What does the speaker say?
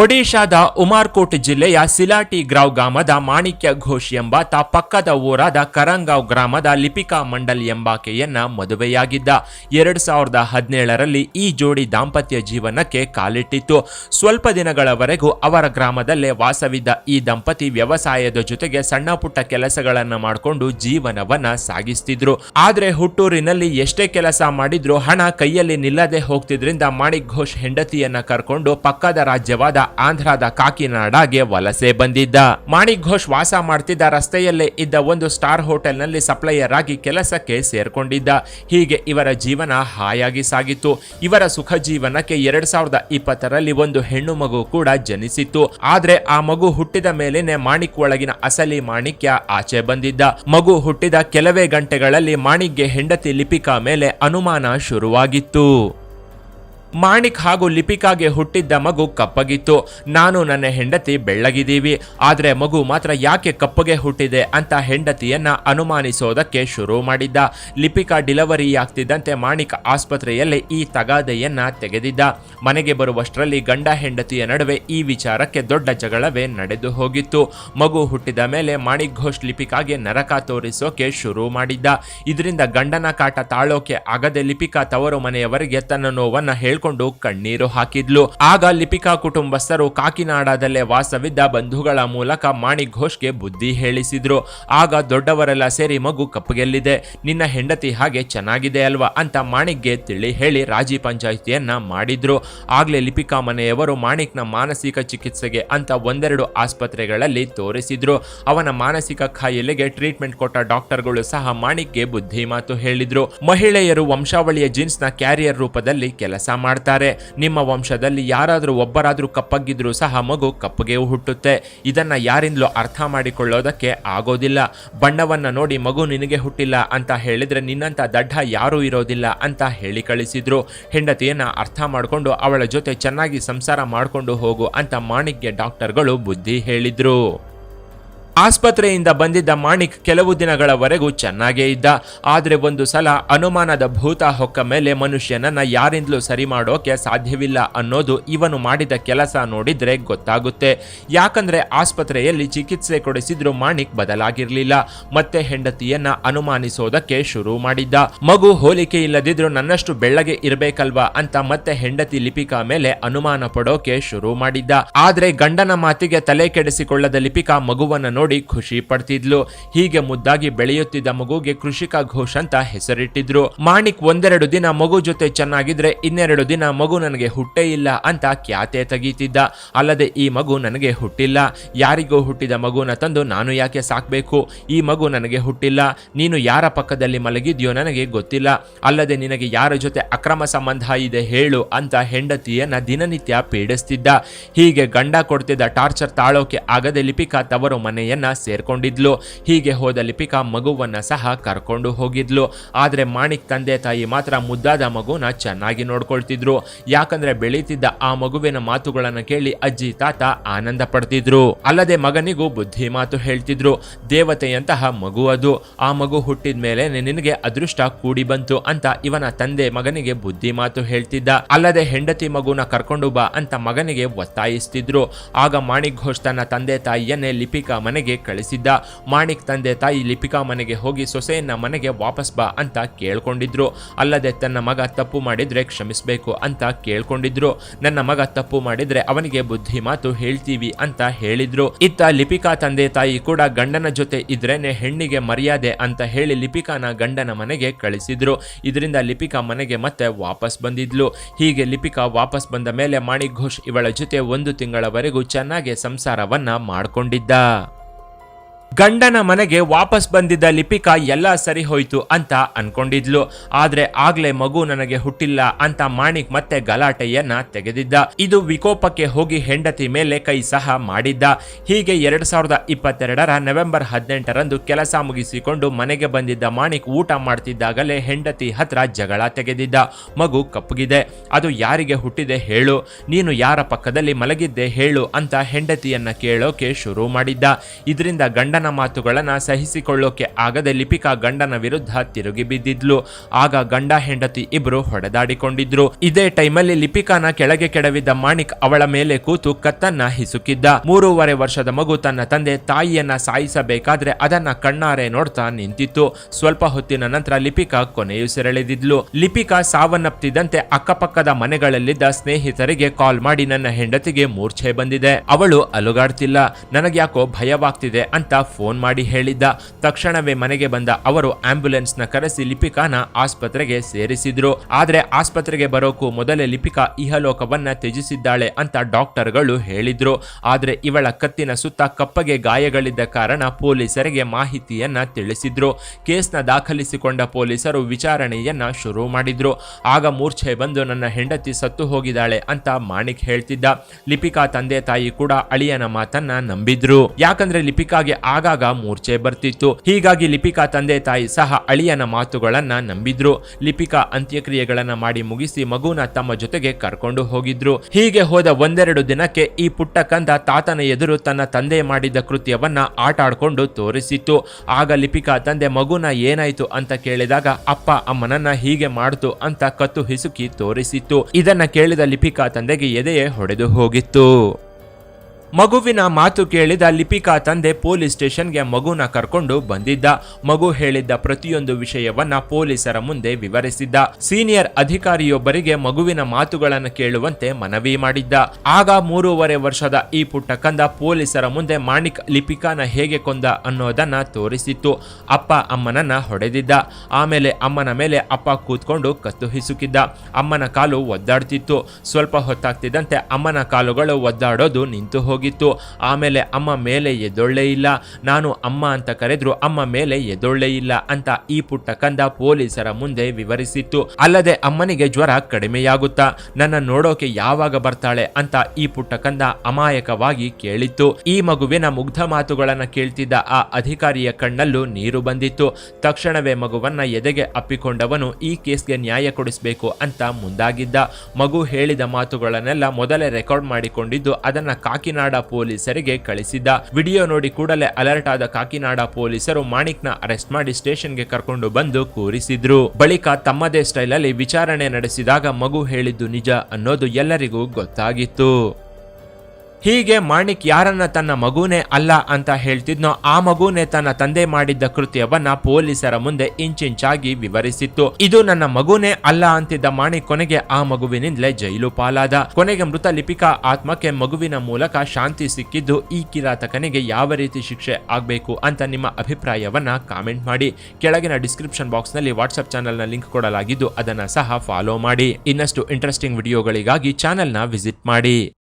ಒಡಿಶಾದ ಉಮಾರ್ಕೋಟ್ ಜಿಲ್ಲೆಯ ಸಿಲಾಟಿ ಗ್ರಾವ್ ಗ್ರಾಮದ ಮಾಣಿಕ್ಯ ಘೋಷ್ ಎಂಬಾತ ಪಕ್ಕದ ಊರಾದ ಕರಂಗಾವ್ ಗ್ರಾಮದ ಲಿಪಿಕಾ ಮಂಡಲ್ ಎಂಬಾಕೆಯನ್ನ ಮದುವೆಯಾಗಿದ್ದ. ಎರಡು ಸಾವಿರದ ಹದಿನೇಳರಲ್ಲಿ ಈ ಜೋಡಿ ದಾಂಪತ್ಯ ಜೀವನಕ್ಕೆ ಕಾಲಿಟ್ಟಿತ್ತು. ಸ್ವಲ್ಪ ದಿನಗಳವರೆಗೂ ಅವರ ಗ್ರಾಮದಲ್ಲೇ ವಾಸವಿದ್ದ ಈ ದಂಪತಿ ವ್ಯವಸಾಯದ ಜೊತೆಗೆ ಸಣ್ಣ ಪುಟ್ಟ ಕೆಲಸಗಳನ್ನ ಮಾಡಿಕೊಂಡು ಜೀವನವನ್ನ ಸಾಗಿಸ್ತಿದ್ರು. ಆದರೆ ಹುಟ್ಟೂರಿನಲ್ಲಿ ಎಷ್ಟೇ ಕೆಲಸ ಮಾಡಿದ್ರೂ ಹಣ ಕೈಯಲ್ಲಿ ನಿಲ್ಲದೆ ಹೋಗ್ತಿದ್ರಿಂದ ಮಾಣಿಕ್ ಘೋಷ್ ಹೆಂಡತಿಯನ್ನ ಕರ್ಕೊಂಡು ಪಕ್ಕದ ರಾಜ್ಯವಾದ ಆಂಧ್ರದ ಕಾಕಿನಾಡಾಗೆ ವಲಸೆ ಬಂದಿದ್ದ. ಮಾಣಿಕ್ ಘೋಷ್ ವಾಸ ಮಾಡ್ತಿದ್ದ ರಸ್ತೆಯಲ್ಲೇ ಇದ್ದ ಒಂದು ಸ್ಟಾರ್ ಹೋಟೆಲ್ನಲ್ಲಿ ಸಪ್ಲೈಯರ್ ಆಗಿ ಕೆಲಸಕ್ಕೆ ಸೇರ್ಕೊಂಡಿದ್ದ. ಹೀಗೆ ಇವರ ಜೀವನ ಹಾಯಾಗಿ ಸಾಗಿತ್ತು. ಇವರ ಸುಖ ಜೀವನಕ್ಕೆ ಎರಡ್ ಸಾವಿರದ ಇಪ್ಪತ್ತರಲ್ಲಿ ಒಂದು ಹೆಣ್ಣು ಮಗು ಕೂಡ ಜನಿಸಿತ್ತು. ಆದ್ರೆ ಆ ಮಗು ಹುಟ್ಟಿದ ಮೇಲೇನೆ ಮಾಣಿಕ್ ಒಳಗಿನ ಅಸಲಿ ಮಾಣಿಕ್ಯ ಆಚೆ ಬಂದಿದ್ದ. ಮಗು ಹುಟ್ಟಿದ ಕೆಲವೇ ಗಂಟೆಗಳಲ್ಲಿ ಮಾಣಿಕ್ಗೆ ಹೆಂಡತಿ ಲಿಪಿಕಾ ಮೇಲೆ ಅನುಮಾನ ಶುರುವಾಗಿತ್ತು. ಮಾಣಿಕ್ ಹಾಗೂ ಲಿಪಿಕಾಗೆ ಹುಟ್ಟಿದ್ದ ಮಗು ಕಪ್ಪಗಿತ್ತು. ನಾನು ನನ್ನ ಹೆಂಡತಿ ಬೆಳ್ಳಗಿದ್ದೀವಿ. ಆದರೆ ಮಗು ಮಾತ್ರ ಯಾಕೆ ಕಪ್ಪಗೆ ಹುಟ್ಟಿದೆ ಅಂತ ಹೆಂಡತಿಯನ್ನ ಅನುಮಾನಿಸೋದಕ್ಕೆ ಶುರು ಮಾಡಿದ್ದ. ಲಿಪಿಕಾ ಡಿಲವರಿ ಆಗ್ತಿದ್ದಂತೆ ಮಾಣಿಕ್ ಆಸ್ಪತ್ರೆಯಲ್ಲಿ ಈ ತಗಾದೆಯನ್ನ ತೆಗೆದಿದ್ದ. ಮನೆಗೆ ಬರುವಷ್ಟರಲ್ಲಿ ಗಂಡ ಹೆಂಡತಿಯ ನಡುವೆ ಈ ವಿಚಾರಕ್ಕೆ ದೊಡ್ಡ ಜಗಳವೇ ನಡೆದು ಹೋಗಿತ್ತು. ಮಗು ಹುಟ್ಟಿದ ಮೇಲೆ ಮಾಣಿಕ್ ಘೋಷ್ ಲಿಪಿಕಾಗೆ ನರಕ ತೋರಿಸೋಕೆ ಶುರು ಮಾಡಿದ್ದ. ಇದರಿಂದ ಗಂಡನ ಕಾಟ ತಾಳೋಕೆ ಆಗದೆ ಲಿಪಿಕಾ ತವರು ಮನೆಯವರಿಗೆ ತನ್ನ ನೋವನ್ನು ಕಣ್ಣೀರು ಹಾಕಿದ್ಲು. ಆಗ ಲಿಪಿಕಾ ಕುಟುಂಬಸ್ಥರು ಕಾಕಿನಾಡದಲ್ಲೇ ವಾಸವಿದ್ದ ಬಂಧುಗಳ ಮೂಲಕ ಮಾಣಿಕ್ ಘೋಷ್ಗೆ ಬುದ್ಧಿ ಹೇಳಿಸಿದ್ರು. ಆಗ ದೊಡ್ಡವರೆಲ್ಲ ಸೇರಿ ಮಗು ಕಪ್ಪುಗೆಲ್ಲಿದೆ ನಿನ್ನ ಹೆಂಡತಿ ಹಾಗೆ ಚೆನ್ನಾಗಿದೆ ಅಲ್ವಾ ಅಂತ ಮಾಣಿಕ್ಗೆ ತಿಳಿ ಹೇಳಿ ರಾಜಿ ಪಂಚಾಯಿತಿಯನ್ನ ಮಾಡಿದ್ರು. ಆಗ್ಲೇ ಲಿಪಿಕಾ ಮನೆಯವರು ಮಾಣಿಕ್ನ ಮಾನಸಿಕ ಚಿಕಿತ್ಸೆಗೆ ಅಂತ ಒಂದೆರಡು ಆಸ್ಪತ್ರೆಗಳಲ್ಲಿ ತೋರಿಸಿದ್ರು. ಅವನ ಮಾನಸಿಕ ಕಾಯಿಲೆಗೆ ಟ್ರೀಟ್ಮೆಂಟ್ ಕೊಟ್ಟ ಡಾಕ್ಟರ್ಗಳು ಸಹ ಮಾಣಿಕ್ಗೆ ಬುದ್ಧಿ ಮಾತು ಹೇಳಿದ್ರು. ಮಹಿಳೆಯರು ವಂಶಾವಳಿಯ ಜೀನ್ಸ್ನ ಕ್ಯಾರಿಯರ್ ರೂಪದಲ್ಲಿ ಕೆಲಸ ಮಾಡ್ತಾರೆ. ನಿಮ್ಮ ವಂಶದಲ್ಲಿ ಯಾರಾದರೂ ಒಬ್ಬರಾದರೂ ಕಪ್ಪಗಿದ್ರೂ ಸಹ ಮಗು ಕಪ್ಪಗೆ ಹುಟ್ಟುತ್ತೆ. ಇದನ್ನ ಯಾರಿಂದಲೂ ಅರ್ಥ ಮಾಡಿಕೊಳ್ಳೋದಕ್ಕೆ ಆಗೋದಿಲ್ಲ. ಬಣ್ಣವನ್ನ ನೋಡಿ ಮಗು ನಿನಗೆ ಹುಟ್ಟಿಲ್ಲ ಅಂತ ಹೇಳಿದ್ರೆ ನಿನ್ನಂಥ ದಡ್ಡ ಯಾರೂ ಇರೋದಿಲ್ಲ ಅಂತ ಹೇಳಿ ಕಳಿಸಿದ್ರು. ಹೆಂಡತಿಯನ್ನ ಅರ್ಥ ಮಾಡಿಕೊಂಡು ಅವಳ ಜೊತೆ ಚೆನ್ನಾಗಿ ಸಂಸಾರ ಮಾಡಿಕೊಂಡು ಹೋಗು ಅಂತ ಮಾಣಿಕ್ಯ ಡಾಕ್ಟರ್ಗಳು ಬುದ್ಧಿ ಹೇಳಿದ್ರು. ಆಸ್ಪತ್ರೆಯಿಂದ ಬಂದಿದ್ದ ಮಾಣಿಕ್ ಕೆಲವು ದಿನಗಳವರೆಗೂ ಚೆನ್ನಾಗೇ ಇದ್ದ. ಆದರೆ ಒಂದು ಸಲ ಅನುಮಾನದ ಭೂತ ಹೊಕ್ಕ ಮೇಲೆ ಮನುಷ್ಯನನ್ನ ಯಾರಿಂದಲೂ ಸರಿ ಮಾಡೋಕೆ ಸಾಧ್ಯವಿಲ್ಲ ಅನ್ನೋದು ಇವನು ಮಾಡಿದ ಕೆಲಸ ನೋಡಿದ್ರೆ ಗೊತ್ತಾಗುತ್ತೆ. ಯಾಕಂದ್ರೆ ಆಸ್ಪತ್ರೆಯಲ್ಲಿ ಚಿಕಿತ್ಸೆ ಕೊಡಿಸಿದ್ರು ಮಾಣಿಕ್ ಬದಲಾಗಿರಲಿಲ್ಲ. ಮತ್ತೆ ಹೆಂಡತಿಯನ್ನ ಅನುಮಾನಿಸೋದಕ್ಕೆ ಶುರು ಮಾಡಿದ್ದ. ಮಗು ಹೋಲಿಕೆ ಇಲ್ಲದಿದ್ರು ನನ್ನಷ್ಟು ಬೆಳ್ಳಗೆ ಇರಬೇಕಲ್ವಾ ಅಂತ ಮತ್ತೆ ಹೆಂಡತಿ ಲಿಪಿಕಾ ಮೇಲೆ ಅನುಮಾನ ಪಡೋಕೆ ಶುರು ಮಾಡಿದ್ದ. ಆದ್ರೆ ಗಂಡನ ಮಾತಿಗೆ ತಲೆ ಕೆಡಿಸಿಕೊಳ್ಳದ ಲಿಪಿಕಾ ಮಗುವನ್ನ ಖುಷಿ ಪಡ್ತಿದ್ಲು. ಹೀಗೆ ಮುದ್ದಾಗಿ ಬೆಳೆಯುತ್ತಿದ್ದ ಮಗುಗೆ ಕೃಷಿಕ ಘೋಷ್ ಅಂತ ಹೆಸರಿಟ್ಟಿದ್ರು. ಮಾಣಿಕ್ ಒಂದೆರಡು ದಿನ ಮಗು ಜೊತೆ ಚೆನ್ನಾಗಿದ್ರೆ ಇನ್ನೆರಡು ದಿನ ಮಗು ನನಗೆ ಹುಟ್ಟೇ ಇಲ್ಲ ಅಂತ ಖ್ಯಾತೆ ತೆಗೀತಿದ್ದ. ಅಲ್ಲದೆ ಈ ಮಗು ನನಗೆ ಹುಟ್ಟಿಲ್ಲ. ಯಾರಿಗೂ ಹುಟ್ಟಿದ ಮಗುನ ತಂದು ನಾನು ಯಾಕೆ ಸಾಕ್ಬೇಕು? ಈ ಮಗು ನನಗೆ ಹುಟ್ಟಿಲ್ಲ. ನೀನು ಯಾರ ಪಕ್ಕದಲ್ಲಿ ಮಲಗಿದ್ಯೋ ನನಗೆ ಗೊತ್ತಿಲ್ಲ. ಅಲ್ಲದೆ ನಿನಗೆ ಯಾರ ಜೊತೆ ಅಕ್ರಮ ಸಂಬಂಧ ಇದೆ ಹೇಳು ಅಂತ ಹೆಂಡತಿಯನ್ನ ದಿನನಿತ್ಯ ಪೀಡಿಸ್ತಿದ್ದ. ಹೀಗೆ ಗಂಡ ಕೊಡ್ತಿದ್ದ ಟಾರ್ಚರ್ ತಾಳೋಕೆ ಆಗದೆ ಲಿಪಿಕಾ ತವರು ಮನೆಯನ್ನ ಸೇರ್ಕೊಂಡಿದ್ಲು. ಹೀಗೆ ಹೋದ ಲಿಪಿಕಾ ಮಗುವನ್ನ ಸಹ ಕರ್ಕೊಂಡು ಹೋಗಿದ್ಲು. ಆದ್ರೆ ಮಾಣಿಕ್ ತಂದೆ ತಾಯಿ ಮಾತ್ರ ಮುದ್ದಾದ ಮಗುನ ಚೆನ್ನಾಗಿ ನೋಡ್ಕೊಳ್ತಿದ್ರು. ಯಾಕಂದ್ರೆ ಬೆಳೀತಿದ್ದ ಆ ಮಗುವಿನ ಮಾತುಗಳನ್ನ ಕೇಳಿ ಅಜ್ಜಿ, ತಾತ ಆನಂದ ಪಡ್ತಿದ್ರು. ಅಲ್ಲದೆ ಮಗನಿಗೂ ಬುದ್ಧಿ ಮಾತು ಹೇಳ್ತಿದ್ರು. ದೇವತೆಯಂತಹ ಮಗು ಅದು. ಆ ಮಗು ಹುಟ್ಟಿದ ಮೇಲೆ ನಿನಗೆ ಅದೃಷ್ಟ ಕೂಡಿ ಬಂತು ಅಂತ ಇವನ ತಂದೆ ಮಗನಿಗೆ ಬುದ್ಧಿ ಮಾತು ಹೇಳ್ತಿದ್ದ. ಅಲ್ಲದೆ ಹೆಂಡತಿ ಮಗುನ ಕರ್ಕೊಂಡು ಬಾ ಅಂತ ಮಗನಿಗೆ ಒತ್ತಾಯಿಸ್ತಿದ್ರು. ಆಗ ಮಾಣಿಕ್ ಘೋಷ್ ತನ್ನ ತಂದೆ ತಾಯಿಯನ್ನೇ ಲಿಪಿಕಾ ಮನೆಗೆ ಕಳಿಸಿದ್ದ. ಮಾಣಿಕ್ ತಂದೆ ತಾಯಿ ಲಿಪಿಕಾ ಮನೆಗೆ ಹೋಗಿ ಸೊಸೆಯನ್ನ ಮನೆಗೆ ವಾಪಸ್ ಬಾ ಅಂತ ಕೇಳ್ಕೊಂಡಿದ್ರು. ಅಲ್ಲದೆ ತನ್ನ ಮಗ ತಪ್ಪು ಮಾಡಿದ್ರೆ ಕ್ಷಮಿಸಬೇಕು ಅಂತ ಕೇಳ್ಕೊಂಡಿದ್ರು. ನನ್ನ ಮಗ ತಪ್ಪು ಮಾಡಿದ್ರೆ ಅವನಿಗೆ ಬುದ್ಧಿ ಮಾತು ಹೇಳ್ತೀವಿ ಅಂತ ಹೇಳಿದ್ರು. ಇತ್ತ ಲಿಪಿಕಾ ತಂದೆ ತಾಯಿ ಕೂಡ ಗಂಡನ ಜೊತೆ ಇದ್ರೇನೆ ಹೆಣ್ಣಿಗೆ ಮರ್ಯಾದೆ ಅಂತ ಹೇಳಿ ಲಿಪಿಕಾನ ಗಂಡನ ಮನೆಗೆ ಕಳಿಸಿದ್ರು. ಇದರಿಂದ ಲಿಪಿಕಾ ಮನೆಗೆ ಮತ್ತೆ ವಾಪಸ್ ಬಂದಿದ್ಲು. ಹೀಗೆ ಲಿಪಿಕಾ ವಾಪಸ್ ಬಂದ ಮೇಲೆ ಮಾಣಿಕ್ ಘೋಷ್ ಇವಳ ಜೊತೆ ಒಂದು ತಿಂಗಳವರೆಗೂ ಚೆನ್ನಾಗಿ ಸಂಸಾರವನ್ನ ಮಾಡ್ಕೊಂಡಿದ್ದ. ಗಂಡನ ಮನೆಗೆ ವಾಪಸ್ ಬಂದಿದ್ದ ಲಿಪಿಕಾ ಎಲ್ಲ ಸರಿ ಹೋಯ್ತು ಅಂತ ಅನ್ಕೊಂಡಿದ್ಲು. ಆದ್ರೆ ಆಗ್ಲೇ ಮಗು ನನಗೆ ಹುಟ್ಟಿಲ್ಲ ಅಂತ ಮಾಣಿಕ್ ಮತ್ತೆ ಗಲಾಟೆಯನ್ನ ತೆಗೆದಿದ್ದ. ಇದು ವಿಕೋಪಕ್ಕೆ ಹೋಗಿ ಹೆಂಡತಿ ಮೇಲೆ ಕೈ ಸಹ ಮಾಡಿದ್ದ. ಹೀಗೆ ಎರಡ್ ಸಾವಿರದ ಇಪ್ಪತ್ತೆರಡರ ನವೆಂಬರ್ ಹದಿನೆಂಟರಂದು ಕೆಲಸ ಮುಗಿಸಿಕೊಂಡು ಮನೆಗೆ ಬಂದಿದ್ದ ಮಾಣಿಕ್ ಊಟ ಮಾಡ್ತಿದ್ದಾಗಲೇ ಹೆಂಡತಿ ಹತ್ರ ಜಗಳ ತೆಗೆದಿದ್ದ. ಮಗು ಕಪ್ಪಗಿದೆ. ಅದು ಯಾರಿಗೆ ಹುಟ್ಟಿದೆ ಹೇಳು. ನೀನು ಯಾರ ಪಕ್ಕದಲ್ಲಿ ಮಲಗಿದ್ದೆ ಹೇಳು ಅಂತ ಹೆಂಡತಿಯನ್ನ ಕೇಳೋಕೆ ಶುರು ಮಾಡಿದ್ದ. ಇದರಿಂದ ಗಂಡನ ಅಪ್ಪನ ಮಾತುಗಳನ್ನು ಸಹಿಸಿಕೊಳ್ಳೋಕೆ ಆಗದೆ ಲಿಪಿಕಾ ಗಂಡನ ವಿರುದ್ಧ ತಿರುಗಿ ಬಿದ್ದಿದ್ಲು. ಆಗ ಗಂಡ ಹೆಂಡತಿ ಇಬ್ರು ಹೊಡೆದಾಡಿಕೊಂಡಿದ್ರು. ಇದೇ ಟೈಮಲ್ಲಿ ಲಿಪಿಕಾನ ಕೆಳಗೆ ಕೆಡವಿದ್ದ ಮಾಣಿಕ್ ಅವಳ ಮೇಲೆ ಕೂತು ಕತ್ತನ್ನ ಹಿಸುಕಿದ್ದ. ಮೂರುವರೆ ವರ್ಷದ ಮಗು ತನ್ನ ತಂದೆ ತಾಯಿಯನ್ನ ಸಾಯಿಸಬೇಕಾದ್ರೆ ಅದನ್ನ ಕಣ್ಣಾರೆ ನೋಡ್ತಾ ನಿಂತಿತ್ತು. ಸ್ವಲ್ಪ ಹೊತ್ತಿನ ನಂತರ ಲಿಪಿಕಾ ಕೊನೆಯುಸಿರೆಳೆದಿದ್ಲು ಲಿಪಿಕಾ ಸಾವನ್ನಪ್ತಿದ್ದಂತೆ ಅಕ್ಕಪಕ್ಕದ ಮನೆಗಳಲ್ಲಿದ್ದ ಸ್ನೇಹಿತರಿಗೆ ಕಾಲ್ ಮಾಡಿ ನನ್ನ ಹೆಂಡತಿಗೆ ಮೂರ್ಛೆ ಬಂದಿದೆ. ಅವಳು ಅಲುಗಾಡ್ತಿಲ್ಲ. ನನಗ್ಯಾಕೋ ಭಯವಾಗ್ತಿದೆ ಅಂತ ಫೋನ್ ಮಾಡಿ ಹೇಳಿದ್ದ. ತಕ್ಷಣವೇ ಮನೆಗೆ ಬಂದ ಅವರು ಆಂಬ್ಯುಲೆನ್ಸ್ನ ಕರೆಸಿ ಲಿಪಿಕಾನ ಆಸ್ಪತ್ರೆಗೆ ಸೇರಿಸಿದ್ರು. ಆದ್ರೆ ಆಸ್ಪತ್ರೆಗೆ ಬರೋಕು ಮೊದಲೇ ಲಿಪಿಕಾ ಇಹಲೋಕವನ್ನ ತ್ಯಜಿಸಿದ್ದಾಳೆ ಅಂತ ಡಾಕ್ಟರ್ಗಳು ಹೇಳಿದ್ರು. ಆದ್ರೆ ಇವಳ ಕತ್ತಿನ ಸುತ್ತ ಕಪ್ಪಗೆ ಗಾಯಗಳಿದ್ದ ಕಾರಣ ಪೊಲೀಸರಿಗೆ ಮಾಹಿತಿಯನ್ನ ತಿಳಿಸಿದ್ರು. ಕೇಸ್ನ ದಾಖಲಿಸಿಕೊಂಡ ಪೊಲೀಸರು ವಿಚಾರಣೆಯನ್ನ ಶುರು ಮಾಡಿದ್ರು. ಆಗ ಮೂರ್ಛೆ ಬಂದು ನನ್ನ ಹೆಂಡತಿ ಸತ್ತು ಹೋಗಿದ್ದಾಳೆ ಅಂತ ಮಾಣಿಕ್ ಹೇಳ್ತಿದ್ದ. ಲಿಪಿಕಾ ತಂದೆ ತಾಯಿ ಕೂಡ ಅಳಿಯನ ಮಾತನ್ನ ನಂಬಿದ್ರು. ಯಾಕಂದ್ರೆ ಲಿಪಿಕಾಗೆ ಆಗಾಗ ಮೂರ್ಛೆ ಬರ್ತಿತ್ತು. ಹೀಗಾಗಿ ಲಿಪಿಕಾ ತಂದೆ ತಾಯಿ ಸಹ ಅಳಿಯನ ಮಾತುಗಳನ್ನ ನಂಬಿದ್ರು. ಲಿಪಿಕಾ ಅಂತ್ಯಕ್ರಿಯೆಗಳನ್ನ ಮಾಡಿ ಮುಗಿಸಿ ಮಗುನ ತಮ್ಮ ಜೊತೆಗೆ ಕರ್ಕೊಂಡು ಹೋಗಿದ್ರು. ಹೀಗೆ ಹೋದ ಒಂದೆರಡು ದಿನಕ್ಕೆ ಈ ಪುಟ್ಟ ಕಂದ ತಾತನ ಎದುರು ತನ್ನ ತಂದೆ ಮಾಡಿದ ಕೃತ್ಯವನ್ನ ಆಟ ಆಡ್ಕೊಂಡು ತೋರಿಸಿತ್ತು. ಆಗ ಲಿಪಿಕಾ ತಂದೆ, ಮಗುನ ಏನಾಯ್ತು ಅಂತ ಕೇಳಿದಾಗ ಅಪ್ಪ ಅಮ್ಮನನ್ನ ಹೀಗೆ ಮಾಡ್ತು ಅಂತ ಕತ್ತು ಹಿಸುಕಿ ತೋರಿಸಿತ್ತು. ಇದನ್ನ ಕೇಳಿದ ಲಿಪಿಕಾ ತಂದೆಗೆ ಎದೆಯೇ ಹೊಡೆದು ಹೋಗಿತ್ತು. ಮಗುವಿನ ಮಾತು ಕೇಳಿದ ಲಿಪಿಕಾ ತಂದೆ ಪೊಲೀಸ್ ಸ್ಟೇಷನ್ಗೆ ಮಗುನ ಕರ್ಕೊಂಡು ಬಂದಿದ್ದ. ಮಗು ಹೇಳಿದ್ದ ಪ್ರತಿಯೊಂದು ವಿಷಯವನ್ನ ಪೊಲೀಸರ ಮುಂದೆ ವಿವರಿಸಿದ್ದ. ಸೀನಿಯರ್ ಅಧಿಕಾರಿಯೊಬ್ಬರಿಗೆ ಮಗುವಿನ ಮಾತುಗಳನ್ನು ಕೇಳುವಂತೆ ಮನವಿ ಮಾಡಿದ್ದ. ಆಗ ಮೂರುವರೆ ವರ್ಷದ ಈ ಪುಟ್ಟ ಕಂದ ಪೊಲೀಸರ ಮುಂದೆ ಮಾಣಿಕ್ ಲಿಪಿಕಾನ ಹೇಗೆ ಕೊಂದ ಅನ್ನೋದನ್ನ ತೋರಿಸಿತ್ತು. ಅಪ್ಪ ಅಮ್ಮನನ್ನ ಹೊಡೆದಿದ್ದ. ಆಮೇಲೆ ಅಮ್ಮನ ಮೇಲೆ ಅಪ್ಪ ಕೂತ್ಕೊಂಡು ಕತ್ತು ಹಿಸುಕಿದ್ದ. ಅಮ್ಮನ ಕಾಲು ಒದ್ದಾಡ್ತಿತ್ತು. ಸ್ವಲ್ಪ ಹೊತ್ತಾಗ್ತಿದ್ದಂತೆ ಅಮ್ಮನ ಕಾಲುಗಳು ಒದ್ದಾಡೋದು ನಿಂತು ಹೋಗಿತ್ತು. ಆಮೇಲೆ ಅಮ್ಮ ಮೇಲೆ ಎದೊಳ್ಳೆ ಇಲ್ಲ. ನಾನು ಅಮ್ಮ ಅಂತ ಕರೆದ್ರು, ಅಮ್ಮ ಮೇಲೆ ಎದೊಳ್ಳೆ ಇಲ್ಲ ಅಂತ ಈ ಪುಟ್ಟ ಕಂದ ಪೊಲೀಸರ ಮುಂದೆ ವಿವರಿಸಿತ್ತು. ಅಲ್ಲದೆ ಅಮ್ಮನಿಗೆ ಜ್ವರ ಕಡಿಮೆಯಾಗುತ್ತಾ, ನನ್ನ ನೋಡೋಕೆ ಯಾವಾಗ ಬರ್ತಾಳೆ ಅಂತ ಈ ಪುಟ್ಟ ಕಂದ ಅಮಾಯಕವಾಗಿ ಕೇಳಿತ್ತು. ಈ ಮಗುವಿನ ಮುಗ್ಧ ಮಾತುಗಳನ್ನ ಕೇಳ್ತಿದ್ದ ಆ ಅಧಿಕಾರಿಯ ಕಣ್ಣಲ್ಲೂ ನೀರು ಬಂದಿತ್ತು. ತಕ್ಷಣವೇ ಮಗುವನ್ನ ಎದೆಗೆ ಅಪ್ಪಿಕೊಂಡವನು, ಈ ಕೇಸ್ಗೆ ನ್ಯಾಯ ಕೊಡಿಸಬೇಕು ಅಂತ ಮುಂದಾಗಿದ್ದ. ಮಗು ಹೇಳಿದ ಮಾತುಗಳನ್ನೆಲ್ಲ ಮೊದಲೇ ರೆಕಾರ್ಡ್ ಮಾಡಿಕೊಂಡಿದ್ದು, ಅದನ್ನ ಕಾಕಿನಾಡ ಪೊಲೀಸರಿಗೆ ಕಳಿಸಿದ್ದ. ವಿಡಿಯೋ ನೋಡಿ ಕೂಡಲೇ ಅಲರ್ಟ್ ಆದ ಕಾಕಿನಾಡ ಪೊಲೀಸರು ಮಾಣಿಕ್ನ ಅರೆಸ್ಟ್ ಮಾಡಿ ಸ್ಟೇಷನ್ಗೆ ಕರ್ಕೊಂಡು ಬಂದು ಕೂರಿಸಿದ್ರು. ಬಳಿಕ ತಮ್ಮದೇ ಸ್ಟೈಲ್ ಅಲ್ಲಿ ವಿಚಾರಣೆ ನಡೆಸಿದಾಗ ಮಗು ಹೇಳಿದ್ದು ನಿಜ ಅನ್ನೋದು ಎಲ್ಲರಿಗೂ ಗೊತ್ತಾಗಿತ್ತು. ಹೀಗೆ ಮಾಣಿಕ್ ಯಾರನ್ನ ತನ್ನ ಮಗುನೇ ಅಲ್ಲ ಅಂತ ಹೇಳ್ತಿದ್ನೋ ಆ ಮಗುನೇ ತನ್ನ ತಂದೆ ಮಾಡಿದ್ದ ಕೃತ್ಯವನ್ನ ಪೊಲೀಸರ ಮುಂದೆ ಇಂಚಿಂಚಾಗಿ ವಿವರಿಸಿತ್ತು. ಇದು ನನ್ನ ಮಗುನೇ ಅಲ್ಲ ಅಂತಿದ್ದ ಮಾಣಿಕ್ ಕೊನೆಗೆ ಆ ಮಗುವಿನಿಂದಲೇ ಜೈಲು ಪಾಲಾದ. ಕೊನೆಗೆ ಮೃತ ಲಿಪಿಕಾ ಆತ್ಮಕ್ಕೆ ಮಗುವಿನ ಮೂಲಕ ಶಾಂತಿ ಸಿಕ್ಕಿದ್ದು ಈ ಕಿರಾತಕನಿಗೆ ಯಾವ ರೀತಿ ಶಿಕ್ಷೆ ಆಗಬೇಕು ಅಂತ ನಿಮ್ಮ ಅಭಿಪ್ರಾಯವನ್ನ ಕಾಮೆಂಟ್ ಮಾಡಿ. ಕೆಳಗಿನ ಡಿಸ್ಕ್ರಿಪ್ಷನ್ ಬಾಕ್ಸ್ನಲ್ಲಿ ವಾಟ್ಸ್ಆಪ್ನ ಲಿಂಕ್ ಕೊಡಲಾಗಿದ್ದು ಅದನ್ನ ಸಹ ಫಾಲೋ ಮಾಡಿ. ಇನ್ನಷ್ಟು ಇಂಟ್ರೆಸ್ಟಿಂಗ್ ವಿಡಿಯೋಗಳಿಗಾಗಿ ಚಾನೆಲ್ನ ವಿಸಿಟ್ ಮಾಡಿ.